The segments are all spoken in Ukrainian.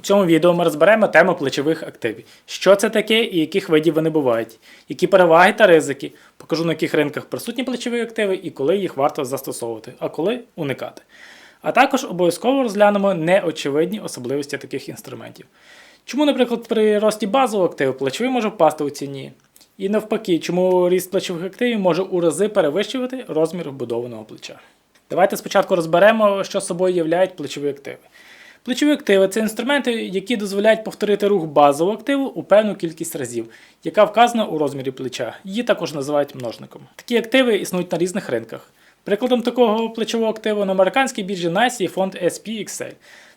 У цьому відео ми розберемо тему плечових активів. Що це таке і яких видів вони бувають, які переваги та ризики, покажу на яких ринках присутні плечові активи і коли їх варто застосовувати, а коли уникати. А також обов'язково розглянемо неочевидні особливості таких інструментів. Чому, наприклад, при рості базового активу плечовий може впасти у ціні? І навпаки, чому ріст плечових активів може у рази перевищувати розмір вбудованого плеча. Давайте спочатку розберемо, що собою являють плечові активи. Плечові активи це інструменти, які дозволяють повторити рух базового активу у певну кількість разів, яка вказана у розмірі плеча. Її також називають множником. Такі активи існують на різних ринках. Прикладом такого плечового активу на американській біржі NICE є фонд SPXL.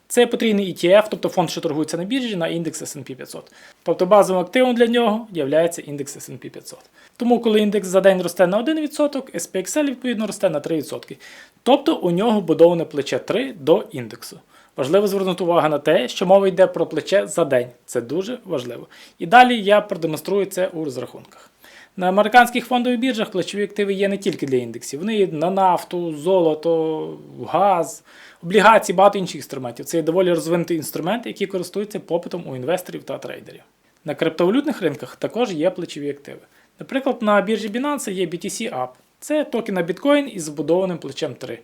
Це потрійний ETF, тобто фонд, що торгується на біржі на індекс S&P 500. Тобто базовим активом для нього є індекс S&P 500. Тому, коли індекс за день росте на 1%, SPXL відповідно росте на 3%. Тобто у нього будоване плече 3 до індексу. Важливо звернути увагу на те, що мова йде про плече за день. Це дуже важливо. І далі я продемонструю це у розрахунках. На американських фондових біржах плечові активи є не тільки для індексів, вони є на нафту, золото, газ, облігації, багато інших інструментів. Це є доволі розвинутий інструмент, який користується попитом у інвесторів та трейдерів. На криптовалютних ринках також є плечові активи. Наприклад, на біржі Binance є BTC App. Це токен на біткоін із збудованим плечем 3.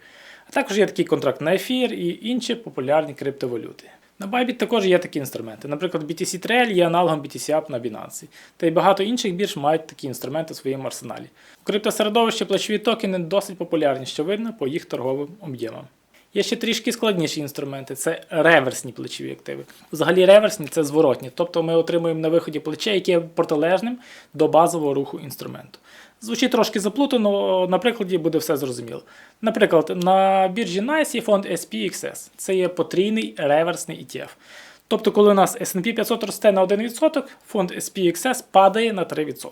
А також є такий контракт на ефір і інші популярні криптовалюти. На Bybit також є такі інструменти. Наприклад, BTC Trail є аналогом BTC App на Binance. Та й багато інших бірж мають такі інструменти у своєму арсеналі. У криптосередовищі плечові токени досить популярні, що видно по їх торговим об'ємам. Є ще трішки складніші інструменти це реверсні плечові активи. Взагалі реверсні це зворотні, тобто ми отримуємо на виході плече, яке є протилежним до базового руху інструменту. Звучить трошки заплутано, на прикладі буде все зрозуміло. Наприклад, на біржі NICE є фонд SPXS. Це є потрійний реверсний ETF. Тобто, коли у нас S&P 500 росте на 1%, фонд SPXS падає на 3%.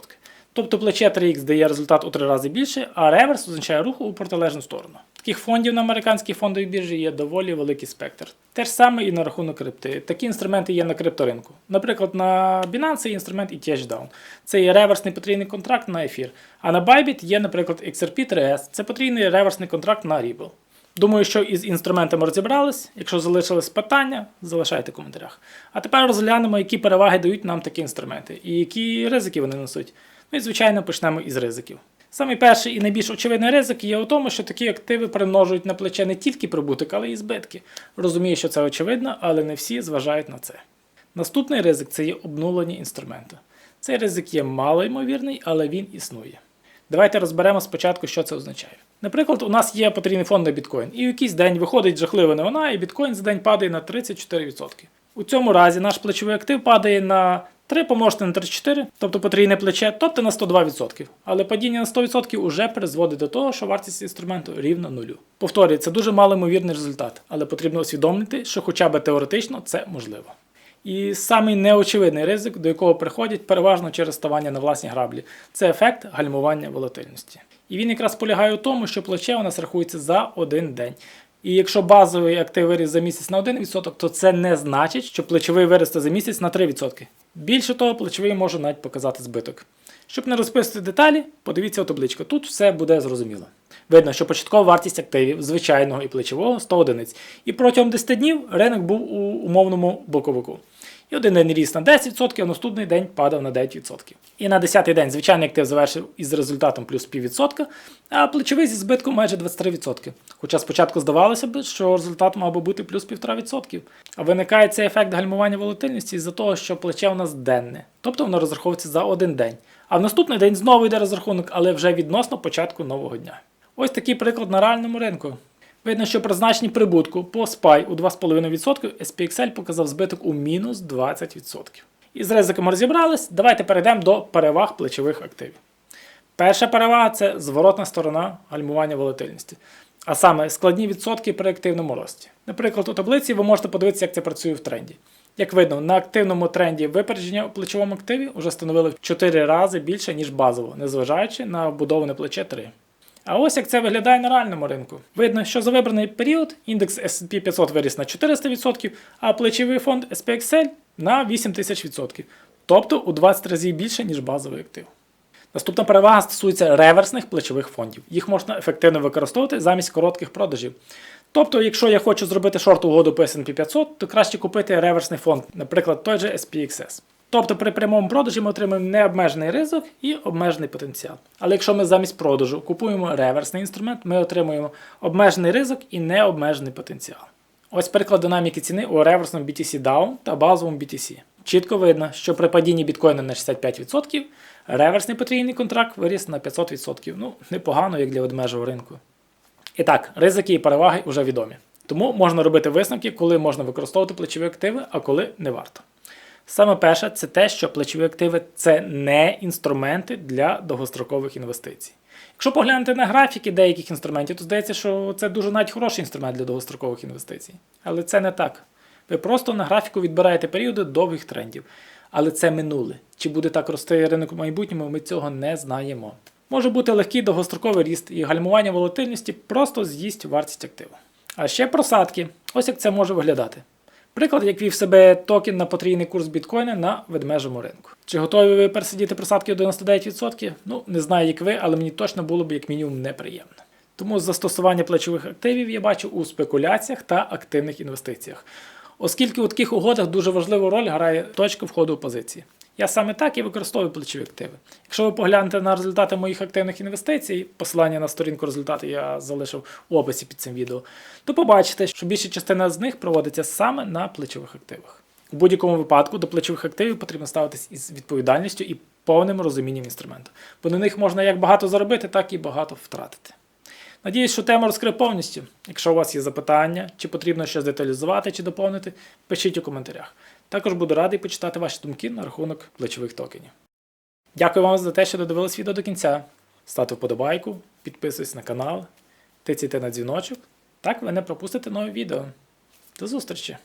Тобто плече 3X дає результат у 3 рази більше, а реверс означає рух у протилежну сторону. Таких фондів на американській фондовій біржі є доволі великий спектр. Те ж саме і на рахунок крипти. Такі інструменти є на крипторинку. Наприклад, на Binance є інструмент ETH Down. Це є реверсний потрійний контракт на ефір. А на Bybit є, наприклад, XRP 3S. Це потрійний реверсний контракт на Ripple. Думаю, що із інструментами розібрались. Якщо залишились питання, залишайте в коментарях. А тепер розглянемо, які переваги дають нам такі інструменти і які ризики вони несуть. І звичайно почнемо із ризиків. Самий перший і найбільш очевидний ризик є у тому, що такі активи примножують на плече не тільки прибуток, але й збитки. Розумію, що це очевидно, але не всі зважають на це. Наступний ризик це є обнулені інструменти. Цей ризик є малоймовірний, але він існує. Давайте розберемо спочатку, що це означає. Наприклад, у нас є потрійний фонд на біткоін, і в якийсь день виходить жахлива новина, і біткоін за день падає на 34%. У цьому разі наш плечовий актив падає на 3 помножити на 34, тобто потрійне плече, тобто на 102%. Але падіння на 100% уже призводить до того, що вартість інструменту рівна нулю. Повторюю, це дуже малоймовірний результат, але потрібно усвідомити, що хоча б теоретично це можливо. І самий неочевидний ризик, до якого приходять переважно через ставання на власні граблі, це ефект гальмування волатильності. І він якраз полягає у тому, що плече у нас рахується за один день. І якщо базовий актив виріс за місяць на 1%, то це не значить, що плечовий виросте за місяць на 3%. Більше того, плечовий може навіть показати збиток. Щоб не розписувати деталі, подивіться у табличку. Тут все буде зрозуміло. Видно, що початкова вартість активів звичайного і плечового 100 одиниць. І протягом 10 днів ринок був у умовному боковику. І один день ріс на 10%, а наступний день падав на 9%. І на 10-й день звичайний актив завершив із результатом плюс піввідсотка, а плечовий зі збитком майже 23%. Хоча спочатку здавалося б, що результат мав би бути плюс 1,5%. А виникає цей ефект гальмування волатильності із-за того, що плече у нас денне, тобто воно розраховується за один день. А в наступний день знову йде розрахунок, але вже відносно початку нового дня. Ось такий приклад на реальному ринку. Видно, що при значенні прибутку по SPY у 2,5% SPXL показав збиток у мінус 20%. Із ризиками розібрались, давайте перейдемо до переваг плечових активів. Перша перевага це зворотна сторона гальмування волатильності, а саме складні відсотки при активному рості. Наприклад, у таблиці ви можете подивитися, як це працює в тренді. Як видно, на активному тренді випередження у плечовому активі вже становили в 4 рази більше, ніж базово, незважаючи на вбудоване плече 3. А ось як це виглядає на реальному ринку. Видно, що за вибраний період індекс SP 500 виріс на 400%, а плечовий фонд SPXL на 8000%. Тобто у 20 разів більше, ніж базовий актив. Наступна перевага стосується реверсних плечових фондів. Їх можна ефективно використовувати замість коротких продажів. Тобто, якщо я хочу зробити шорт угоду по S&P 500, то краще купити реверсний фонд, наприклад, той же SPXS. Тобто при прямому продажі ми отримуємо необмежений ризик і обмежений потенціал. Але якщо ми замість продажу купуємо реверсний інструмент, ми отримуємо обмежений ризик і необмежений потенціал. Ось приклад динаміки ціни у реверсному BTC Down та базовому BTC. Чітко видно, що при падінні біткоїна на 65% реверсний потрійний контракт виріс на 500%. Ну, непогано, як для ведмежого ринку. І так, ризики і переваги вже відомі. Тому можна робити висновки, коли можна використовувати плечові активи, а коли не варто. Саме перше, це те, що плечові активи це не інструменти для довгострокових інвестицій. Якщо поглянути на графіки деяких інструментів, то здається, що це дуже навіть хороший інструмент для довгострокових інвестицій. Але це не так. Ви просто на графіку відбираєте періоди довгих трендів. Але це минуле. Чи буде так рости ринок в майбутньому, ми цього не знаємо. Може бути легкий довгостроковий ріст і гальмування волатильності просто з'їсть вартість активу. А ще просадки. Ось як це може виглядати. Приклад, як вів себе токен на потрійний курс біткоїна на ведмежому ринку. Чи готові ви пересидіти просадки у 99%? Ну, не знаю, як ви, але мені точно було б як мінімум неприємно. Тому застосування плечових активів я бачу у спекуляціях та активних інвестиціях. Оскільки у таких угодах дуже важливу роль грає точка входу у позиції. Я саме так і використовую плечові активи. Якщо ви поглянете на результати моїх активних інвестицій, посилання на сторінку результати я залишив у описі під цим відео, то побачите, що більша частина з них проводиться саме на плечових активах. У будь-якому випадку до плечових активів потрібно ставитись із відповідальністю і повним розумінням інструменту, бо на них можна як багато заробити, так і багато втратити. Надіюсь, що тему розкрив повністю. Якщо у вас є запитання, чи потрібно щось деталізувати чи доповнити, пишіть у коментарях. Також буду радий почитати ваші думки на рахунок плечових токенів. Дякую вам за те, що додивились відео до кінця. Ставте вподобайку, підписуйтесь на канал, тицяйте на дзвіночок. Так ви не пропустите нові відео. До зустрічі!